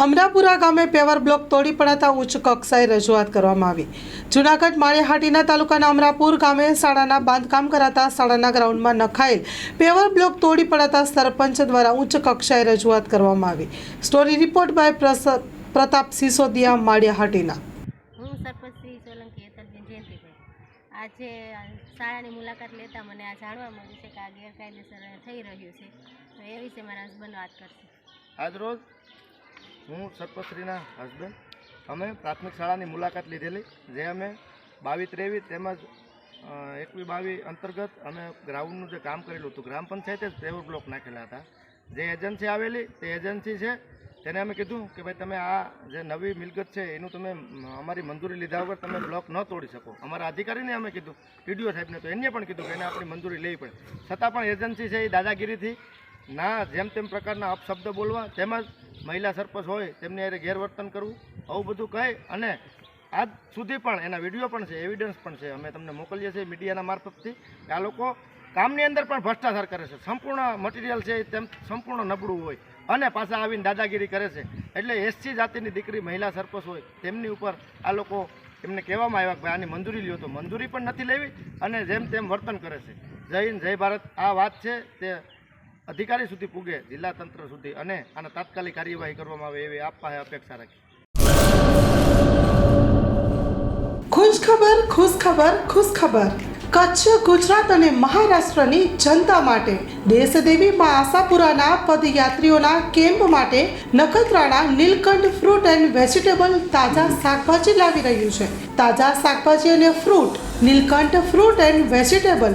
અમરાપુરા ગામે paver block તોડી પડાતા ઉચ્ચ કક્ષાએ રજૂઆત કરવામાં આવી. જૂનાગઢ માળિયાહાટીના તાલુકાના અમરાપુર ગામે શાળાના બાંધકામ કરાતા શાળાના ગ્રાઉન્ડમાં નખાયેલ પેવર બ્લોક તોડી પડાતા સરપંચ દ્વારા ઉચ્ચ કક્ષાએ રજૂઆત કરવામાં આવી. સ્ટોરી રિપોર્ટ બાય પ્રસ- પ્રતાપ સિસોદિયા માળિયાહાટીના. હું સરપંચ શ્રી સોલંકી આજે શાળાની મુલાકાત લેતા મને આ જાણવા મળ્યું છે કે આ ગેરકાયદેસર થઈ રહ્યું છે. તો એ વિશે મારા હસબન્ડ વાત કરશે. આજરોજ હું સરપંચશ્રીના હસબન્ડ અમે પ્રાથમિક શાળાની મુલાકાત લીધેલી, જે અમે બાવી ત્રેવીસ તેમજ એકવી બાવી અંતર્ગત અમે ગ્રાઉન્ડનું જે કામ કરેલું હતું, ગ્રામ પંચાયતે જ પેવર બ્લોક નાખેલા હતા. જે એજન્સી આવેલી, તે એજન્સી છે. તેને અમે કીધું કે ભાઈ તમે આ જે નવી મિલકત છે, એનું તમે અમારી મંજૂરી લીધા વગર તમે બ્લોક ન તોડી શકો. અમારા અધિકારીને અમે કીધું ટીડીઓ સાહેબને તો એને પણ કીધું કે એને આપણી મંજૂરી લેવી પડે. છતાં પણ એજન્સી છે એ દાદાગીરીથી ના, જેમ તેમ પ્રકારના અપશબ્દ બોલવા તેમજ મહિલા સરપંચ હોય, તેમને અરે ગેરવર્તન કરવું, આવું બધું કહે અને આજ સુધી પણ એના વીડિયો પણ છે એવિડન્સ પણ છે, અમે તમને મોકલીએ છીએ મીડિયાના મારફતથી કે આ લોકો કામની અંદર પણ ભ્રષ્ટાચાર કરે છે. સંપૂર્ણ મટીરિયલ છે તેમ સંપૂર્ણ નબળું હોય. અને પાછા આવીને દાદાગીરી કરે છે. એટલે એસસી જાતિની દીકરી મહિલા સરપંચ હોય, તેમની ઉપર આ લોકો એમને કહેવામાં આવ્યા કે ભાઈ, આની મંજૂરી લ્યો. તો મંજૂરી પણ નથી લેવી અને જેમ તેમ વર્તન કરે છે. જય હિન્દ, જય ભારત. આ વાત છે તે અધિકારી સુધી પૂગે, જિલ્લા તંત્ર સુધી અને આને તાત્કાલિક કાર્યવાહી કરવામાં આવે એવી આપવા અપેક્ષા રાખી. ખુશ ખબર ખુશ ખબર ખુશ ખબર. કચ્છ, ગુજરાત અને મહારાષ્ટ્રની જનતા માટે, દેશદેવી માં આશાપુરાના પદયાત્રીઓના કેમ્પ માટે Nakhatrana, Nilkanth fruit and vegetable તાજા શાકભાજી લાવી રહ્યું છે. તાજા શાકભાજી અને fruit, Nilkanth fruit and vegetable